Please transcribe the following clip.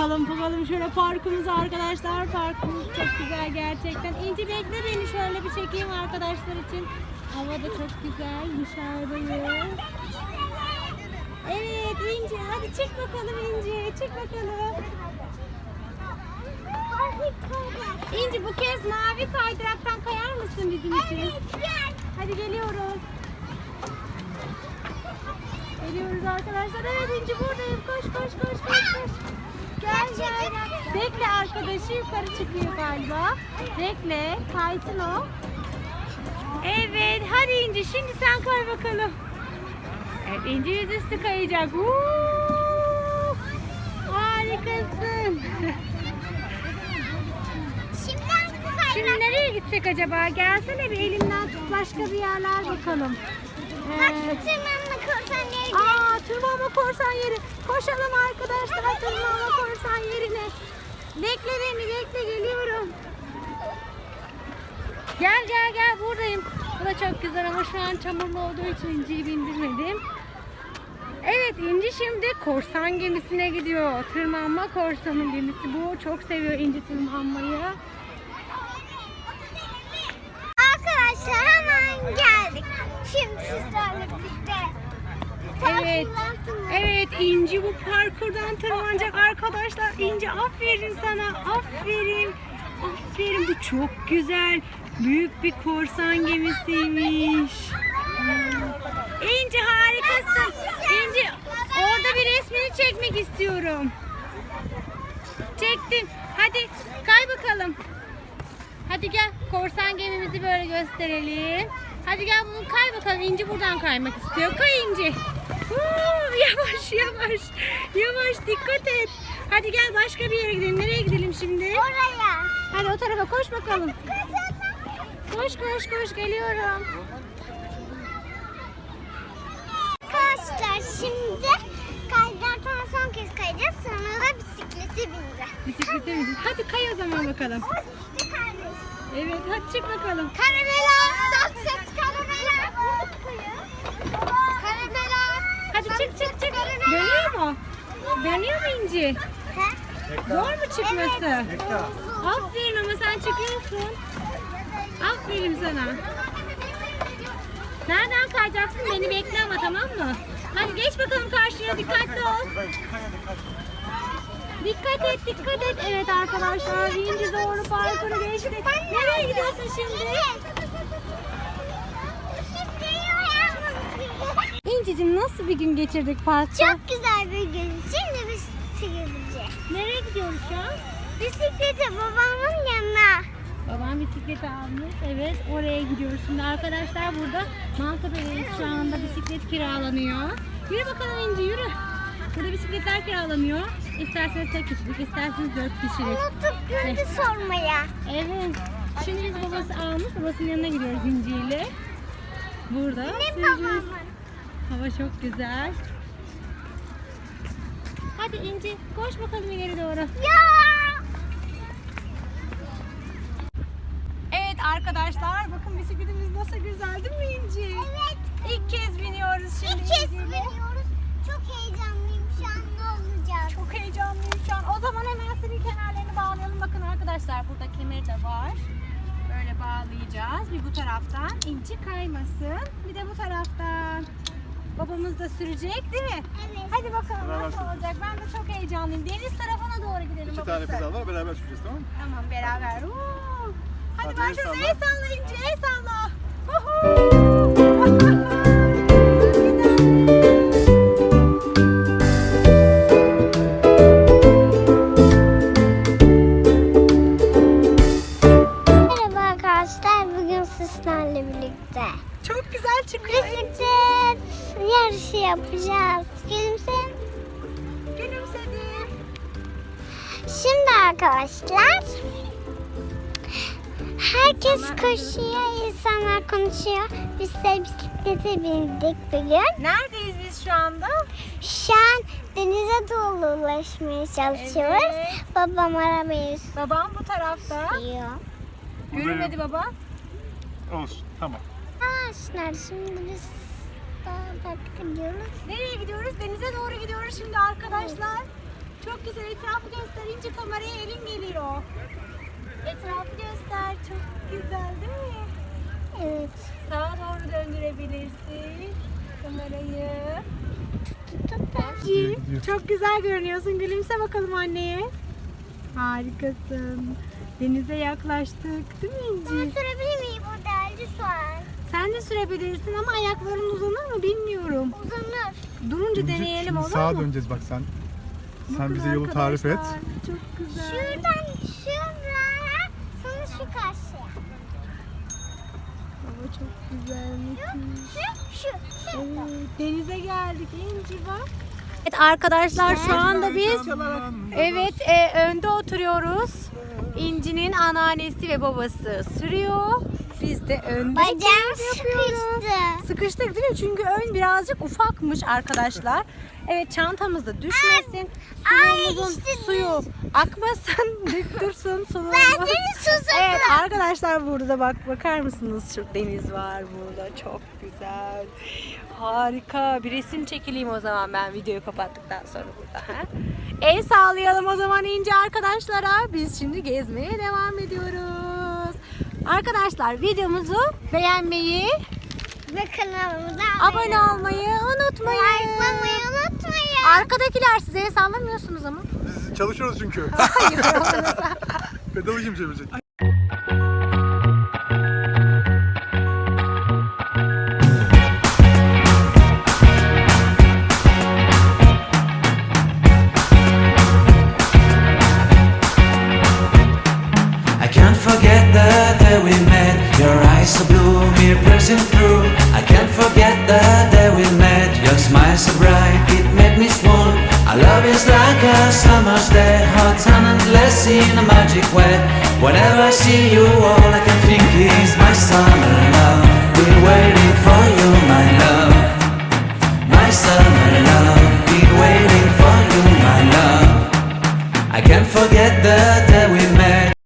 Bakalım bakalım şöyle parkımıza arkadaşlar. Parkımız çok güzel gerçekten. İnci bekle beni şöyle bir çekeyim arkadaşlar için. Hava da çok güzel. Dışarıdayız. Evet İnci hadi çık bakalım İnci. Çık bakalım. İnci bu kez mavi kaydıraktan kayar mısın bizim için? Hadi geliyoruz. Geliyoruz arkadaşlar. Evet İnci buradayım. Koş koş koş koş koş. Gel gel. Bekle arkadaşı yukarı çıkıyor galiba. Bekle. Kaysın o. Evet hadi İnci şimdi sen kay bakalım. Evet İnci yüzüstü kayacak. Woo! Harikasın. Şimdi nereye gitsek acaba? Gelsene bir elimden tut başka bir yerler bakalım. Ee, tırmanma korsan yeri. Koşalım arkadaşlar tırmanma korsan yerine. Bekle beni bekle geliyorum. Gel gel gel buradayım. Bu da çok güzel ama şu an çamurlu olduğu için inciyi bindirmedim. Evet İnci şimdi korsan gemisine gidiyor. Tırmanma korsanın gemisi bu. Çok seviyor İnci tırmanmayı. Arkadaşlar hemen geldik. Şimdi sizlerle birlikte. Evet. Evet İnci bu parkurdan tırmanacak arkadaşlar. İnci aferin sana. Aferin. Aferin bu çok güzel. Büyük bir korsan gemisiymiş. İnci harikasın. İnci orada bir resmini çekmek istiyorum. Çektim. Hadi kay bakalım. Hadi gel korsan gemimizi böyle gösterelim. Hadi gel bunu kay bakalım. İnci buradan kaymak istiyor. Kay İnci. Huu, yavaş yavaş. Yavaş dikkat et. Hadi gel başka bir yere gidelim. Nereye gidelim şimdi? Oraya. Hadi o tarafa koş bakalım. Koş koş koş geliyorum. Arkadaşlar şimdi kaydıraktan son kez kayacağız. Sonra da bisiklete bineceğiz. Bisiklete mi? Hadi kay o zaman bakalım. O işte kardeş. Evet hadi çık bakalım. Karamela. Çık çık çık. Dönüyor mu? Dönüyor mu İnci? Zor mu çıkması? Aferin ama sen çıkıyorsun. Aferin sana. Nereden kayacaksın? Beni bekle ama tamam mı? Hadi geç bakalım karşıya dikkatli ol. Dikkat et dikkat et. Evet arkadaşlar İnci doğru parkuru geçti. Nereye gidiyorsun şimdi? İnci'cim nasıl bir gün geçirdik parkta? Çok güzel bir gün. Şimdi bisiklete gideceğiz. Nereye gidiyoruz şu an? Bisiklete babamın yanına. Babam bisikleti almış. Evet oraya gidiyoruz. Şimdi arkadaşlar burada Maltepe'deyiz. Şu anda bisiklet kiralanıyor. Yürü bakalım İnci yürü. Burada bisikletler kiralanıyor. İsterseniz tek kişilik, isterseniz dört kişilik. Unuttuk gündü sormaya. Evet. Şimdi biz babası almış. Babasının yanına gidiyoruz İnci ile. Burada Ne babamın? Hava çok güzel. Hadi İnci koş bakalım ileri doğru. Ya. Evet arkadaşlar bakın bisikletimiz nasıl güzel değil mi İnci? Evet. İlk kez biniyoruz şimdi İlk kez İnci'yle. biniyoruz. Çok heyecanlıyım şu an ne olacak? Çok heyecanlıyım şu an. O zaman hemen senin kenarlarını bağlayalım. Bakın arkadaşlar burada kemeri de var. Böyle bağlayacağız. Bir bu taraftan inci kaymasın. Bir de bu taraftan. Babamız da sürecek değil mi? Evet. Hadi bakalım Beraber nasıl süreceğiz. olacak. Ben de çok heyecanlıyım. Deniz tarafına doğru gidelim İki babası. tane pedal var beraber süreceğiz tamam mı? Tamam beraber. Hadi, Hadi başlıyoruz. el El salla. salla İnci, el salla. Woohoo! Yapacağız. Gülümseyin. Gülümsedim. Şimdi arkadaşlar herkes koşuyor, insanlar konuşuyor. Biz de bisiklete bindik bugün. Neredeyiz biz şu anda? Şu an denize doğru ulaşmaya çalışıyoruz. Evet. Babam arabayı Babam bu tarafta. Görünmedi baba. Olsun tamam. Arkadaşlar şimdi biz daha gidiyoruz. Nereye gidiyoruz? Denize doğru gidiyoruz şimdi arkadaşlar. Çok güzel etrafı gösterince kameraya elin geliyor. Etrafı göster. Çok güzel değil mi? Evet. Sağa doğru döndürebilirsin kamerayı. İyi, Çok güzel görünüyorsun. Gülümse bakalım anneye. Harikasın. Denize yaklaştık değil mi Ben İnci? sürebilir miyim burada lütfen? Sen de sürebilirsin ama ayakların uzanır mı bilmiyorum. Uzanır. Durunca İnci, deneyelim şimdi olur sağa mu? döneceğiz bak sen. Sen Bakın bize yolu tarif et. arkadaşlar, Çok güzel. Şuradan şuraya sonra şu karşıya. Hava çok güzel. müthiş. Şu, şu, şu. Evet, denize geldik İnci bak. Evet arkadaşlar şu anda biz evet e, önde oturuyoruz. İnci'nin anneannesi ve babası sürüyor. Biz de önde Bacağım sıkıştı. Sıkıştık değil mi? Çünkü ön birazcık ufakmış arkadaşlar. Evet çantamız da düşmesin. Ay, Suyumuzun işte suyu akmasın, dik dursun suluğumuz. Ben seni susadım. Evet arkadaşlar burada bak bakar mısınız? Şu deniz var burada çok güzel. Harika. Bir resim çekileyim o zaman ben videoyu kapattıktan sonra burada. Ha? El sağlayalım o zaman ince arkadaşlara. Biz şimdi gezmeye devam ediyoruz. Arkadaşlar videomuzu beğenmeyi, Ve kanalımıza abone olmayı unutmayın. Like'lamayı unutmayın. Arkadakiler size el sallamıyorsunuz ama. Biz çalışıyoruz çünkü. Hayır. Pedalı kim çevirecek? Your eyes so blue, me piercing through. I can't forget the day we met. Your smile so bright, it made me swoon. Our love is like a summer's day, hot and endless in a magic way. Whenever I see you, all I can think